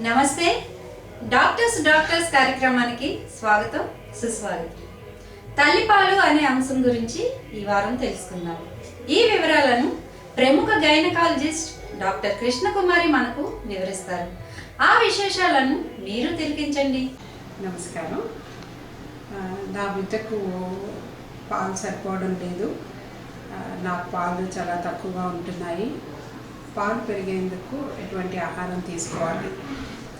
నమస్తే. Doctors doctors కార్యక్రమానికి స్వాగతం సుస్వాగతం. తల్లిపాలు అనే అంశం గురించి ఈ వారం తెలుసుకుందాం. ఈ వివరాలను ప్రముఖ గైనకాలజిస్ట్ డాక్టర్ కృష్ణకుమారి మనకు వివరిస్తారు. ఆ విశేషాలను మీరు తిరిగించండి నమస్కారం. నా బిడ్డకు పాలు సరిపోవడం లేదు. నా పాలు చాలా తక్కువగా ఉంటున్నాయి. పాలు పెరిగేందుకు ఎటువంటి ఆహారం తీసుకోవాలి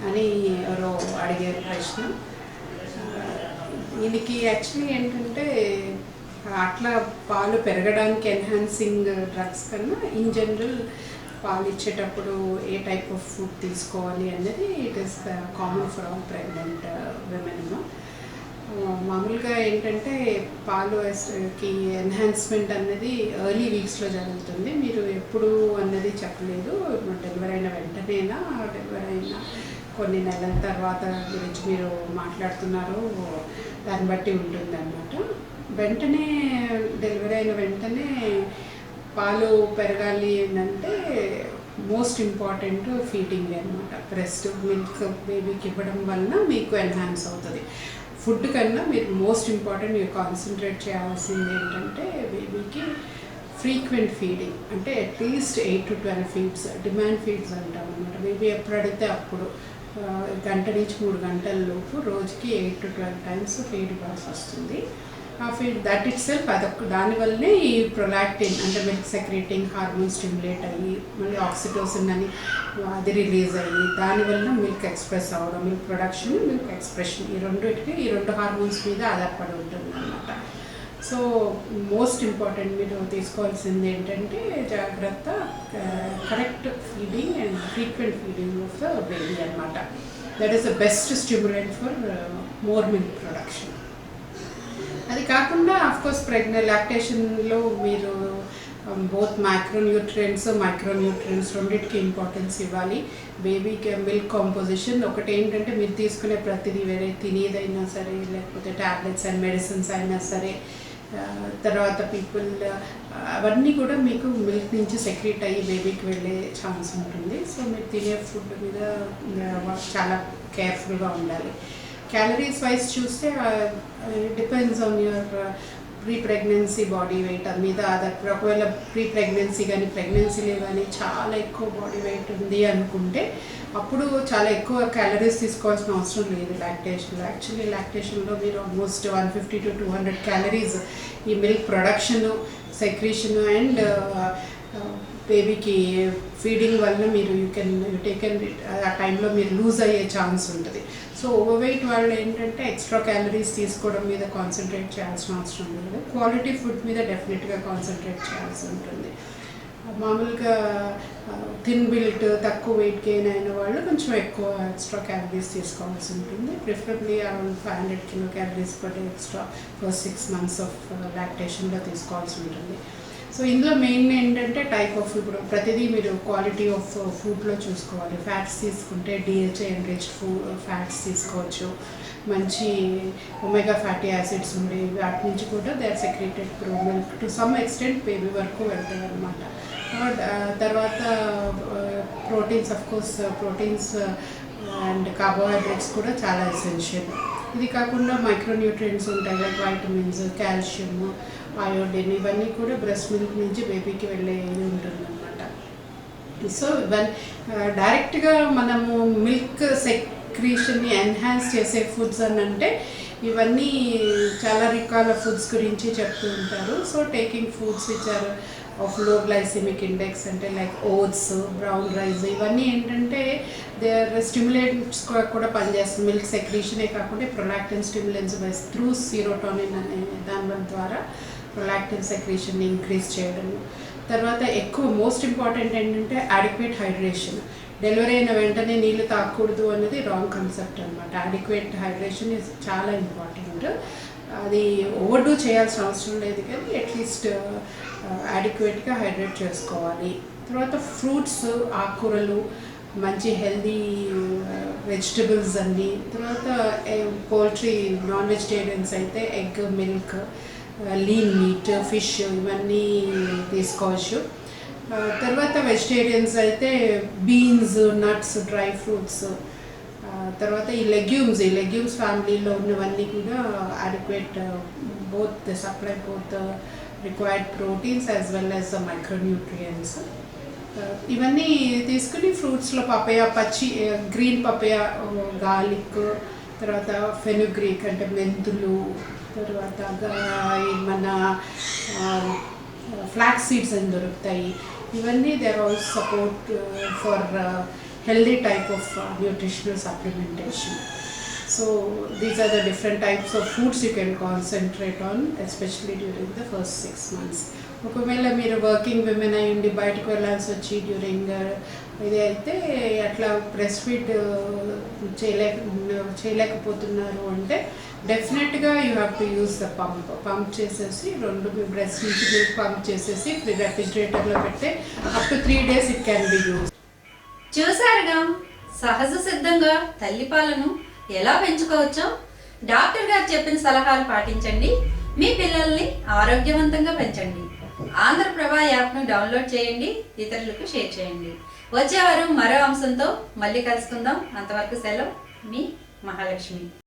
అని ఎవరో అడిగే ప్రశ్న. దీనికి యాక్చువల్లీ ఏంటంటే అట్లా పాలు పెరగడానికి ఎన్హాన్సింగ్ డ్రగ్స్ కన్నా ఇన్ జనరల్ పాలు ఇచ్చేటప్పుడు ఏ టైప్ ఆఫ్ ఫుడ్ తీసుకోవాలి అనేది it is common for all pregnant uh, women మామూలుగా ఏంటంటే పాలు కి ఎన్హాన్స్మెంట్ అనేది ఎర్లీ వీక్స్లో జరుగుతుంది. మీరు ఎప్పుడు అన్నది చెప్పలేదు. డెలివరీ అయిన వెంటనేనా డెలివరీ అయిన కొన్ని నెలల తర్వాత గురించి మీరు మాట్లాడుతున్నారు దాన్ని బట్టి ఉంటుంది అన్నమాట వెంటనే డెలివరీ అయిన వెంటనే పాలు పెరగాలి ఏంటంటే మోస్ట్ ఇంపార్టెంట్ ఫీడింగ్ అనమాట బ్రెస్ట్ మిల్క్ బేబీకి ఇవ్వడం వలన మీకు ఎన్హాన్స్ అవుతుంది. ఫుడ్ కన్నా మీరు మోస్ట్ ఇంపార్టెంట్ మీరు కాన్సన్ట్రేట్ చేయాల్సింది ఏంటంటే బేబీకి ఫ్రీక్వెంట్ ఫీడింగ్. అంటే at least eight to twelve feeds demand feeds అంటాం అనమాట బేబీ ఎప్పుడు అడిగితే అప్పుడు గంట నుంచి మూడు గంటల లోపు రోజుకి eight to twelve times feed ఇవ్వాల్సి వస్తుంది. ఆ దట్ ఇట్ సెల్ఫ్ అదొక దానివల్లనే ఈ ప్రొలాక్టిన్ అంటే మిల్క్ సెక్రేటింగ్ హార్మోన్ స్టిమ్యులేట్ అయ్యి మళ్ళీ ఆక్సిటోసిన్ అని అది రిలీజ్ అయ్యి దానివల్ల మిల్క్ ఎక్స్ప్రెస్ అవ్వడం మిల్క్ ప్రొడక్షన్ మిల్క్ ఎక్స్ప్రెషన్ ఈ రెండింటికి ఈ రెండు హార్మోన్స్ మీద ఆధారపడి ఉంటుంది అనమాట సో మోస్ట్ ఇంపార్టెంట్ మీరు తీసుకోవాల్సింది ఏంటంటే జాగ్రత్త correct feeding and frequent feeding of the baby అనమాట that is the best stimulant for more milk production course pregnant లాక్టేషన్లో మీరు బోత్ మైక్రోన్యూట్రియంట్స్ మైక్రోన్యూట్రియంట్స్ రెండింటికి ఇంపార్టెన్స్ ఇవ్వాలి. బేబీకి మిల్క్ కాంపోజిషన్ ఒకటి ఏంటంటే మీరు తీసుకునే ప్రతిదీ వేరే తినేదైనా సరే లేకపోతే ట్యాబ్లెట్స్ అండ్ మెడిసిన్స్ అయినా సరే తర్వాత పీపుల్ అవన్నీ కూడా మీకు మిల్క్ నుంచి సెక్రెట్ అయ్యి బేబీకి వెళ్ళే ఛాన్స్ ఉంటుంది. సో మీరు తినే ఫుడ్ మీద చాలా కేర్ఫుల్గా ఉండాలి. క్యాలరీస్ వైజ్ చూస్తే depends on your pre pregnancy body weight అది మీద ఆధారపడి ఒకవేళ ప్రీ ప్రెగ్నెన్సీ కానీ ప్రెగ్నెన్సీలో కానీ చాలా ఎక్కువ బాడీ వెయిట్ ఉంది అనుకుంటే అప్పుడు చాలా ఎక్కువ క్యాలరీస్ తీసుకోవాల్సిన అవసరం లేదు లాక్టేషన్లో యాక్చువల్లీ లాక్టేషన్లో మీరు almost one fifty to two hundred calories ఈ మిల్క్ ప్రొడక్షన్ సెక్రీషన్ అండ్ బేబీకి ఫీడింగ్ వల్ల మీరు యూ కెన్ యూ టేకెన్ ఆ టైంలో మీరు లూజ్ అయ్యే ఛాన్స్ ఉంటుంది. సో ఓవర్ వెయిట్ వాళ్ళు ఏంటంటే ఎక్స్ట్రా క్యాలరీస్ తీసుకోవడం మీద కాన్సన్ట్రేట్ చేయాల్సిన అవసరం లేదు. క్వాలిటీ ఫుడ్ మీద డెఫినెట్గా కాన్సన్ట్రేట్ చేయాల్సి ఉంటుంది. మామూలుగా థిన్ బిల్ట్ తక్కువ వెయిట్ గెయిన్ అయిన వాళ్ళు కొంచెం ఎక్కువ ఎక్స్ట్రా క్యాలరీస్ తీసుకోవాల్సి ఉంటుంది. Preferably around five hundred kilo calories per extra first six months of లాక్టేషన్లో తీసుకోవాల్సి ఉంటుంది. సో ఇందులో మెయిన్ ఏంటంటే టైప్ ఆఫ్ ఇప్పుడు ప్రతిదీ మీరు క్వాలిటీ ఆఫ్ ఫుడ్లో చూసుకోవాలి. ఫ్యాట్స్ తీసుకుంటే డిహెచ్ఐ ఎన్రిచ్డ్ ఫుడ్ ఫ్యాట్స్ తీసుకోవచ్చు. మంచి ఒమేగా ఫ్యాటీ యాసిడ్స్ ఉండే వాటి నుంచి కూడా they are secreted through milk to some extent baby వరకు వెళ్తాయి అనమాట తర్వాత proteins of course proteins and carbohydrates కూడా చాలా ఎసెన్షియల్ ఇది కాకుండా మైక్రోన్యూట్రియంట్స్ ఉంటాయి లైక్ వైటమిన్స్ కాల్షియం అయోడిన్ ఇవన్నీ కూడా బ్రెస్ట్ మిల్క్ నుంచి బేబీకి వెళ్ళే ఉంటుంది అనమాట సో ఇవన్నీ డైరెక్ట్గా మనము మిల్క్ సెక్రీషన్ని ఎన్హాన్స్ చేసే ఫుడ్స్ అని అంటే ఇవన్నీ చాలా రకాల ఫుడ్స్ గురించి చెప్తూ ఉంటారు. So taking foods which are of low glycemic index అంటే లైక్ ఓట్స్ బ్రౌన్ రైస్ ఇవన్నీ ఏంటంటే దే ఆర్ స్టిమ్యులేట్స్ కూడా పనిచేస్తుంది. మిల్క్ సెక్రీషనే కాకుండా prolactin stimulants by through serotonin అనే దాని ద్వారా ప్రొలాక్టిన్ సెక్రేషన్ని ఇంక్రీజ్ చేయడం. తర్వాత ఎక్కువ మోస్ట్ ఇంపార్టెంట్ ఏంటంటే అడిక్వేట్ హైడ్రేషన్ డెలివరీ అయిన వెంటనే నీళ్ళు తాగకూడదు అనేది రాంగ్ కాన్సెప్ట్ అనమాట అడిక్వేట్ హైడ్రేషన్ ఇస్ చాలా ఇంపార్టెంట్ అది ఓవర్డూ చేయాల్సిన అవసరం లేదు కానీ అట్లీస్ట్ అడిక్వేట్గా హైడ్రేట్ చేసుకోవాలి. తర్వాత ఫ్రూట్స్ ఆకుకూరలు మంచి హెల్దీ వెజిటబుల్స్ అన్నీ. తర్వాత పోల్ట్రీ నాన్ వెజిటేరియన్స్ అయితే egg milk lean meat fish ఇవన్నీ తీసుకోవచ్చు. తర్వాత వెజిటేరియన్స్ అయితే బీన్స్ నట్స్ డ్రై ఫ్రూట్స్ తర్వాత ఈ లెగ్యూమ్స్ ఈ లెగ్యూమ్స్ ఫ్యామిలీలో ఉన్నవన్నీ కూడా adequate both supply both required proteins as well as the micronutrients ఇవన్నీ తీసుకుని ఫ్రూట్స్లో పపయ పచ్చి గ్రీన్ పపయ గార్లిక్ తర్వాత ఫెనుగ్రీక్ అంటే మెంతులు తర్వాత మన ఫ్లాక్ సీడ్స్ అని దొరుకుతాయి. ఇవన్నీ they're all also support for healthy type of nutritional supplementation so these are the different types of foods you can concentrate on especially during the first six months ఒకవేళ మీరు working women అయి ఉండి బయటకు వెళ్ళాల్సి వచ్చి డ్యూరింగ్ uh, ఇది అయితే అట్లా ప్రెస్ ఫీడ్ చేయలేక చేయలేకపోతున్నారు అంటే డెఫినెట్గా you have to use the pump pump చేసేసి రెండు బ్రెస్ట్ నుంచి పంప్ చేసేసి రెఫ్రిజిరేటర్లో పెడితే up to three days it can be use చూసారుగా సహజ సిద్ధంగా తల్లిపాలను ఎలా పెంచుకోవచ్చో? డాక్టర్ గారు చెప్పిన సలహాలు పాటించండి. మీ పిల్లల్ని ఆరోగ్యవంతంగా పెంచండి. ఆంధ్రప్రభ యాప్ను డౌన్లోడ్ చేయండి ఇతరులకు షేర్ చేయండి. వచ్చే వారం మరో అంశంతో మళ్ళీ కలుసుకుందాం. అంతవరకు సెలవు. మీ మహాలక్ష్మి.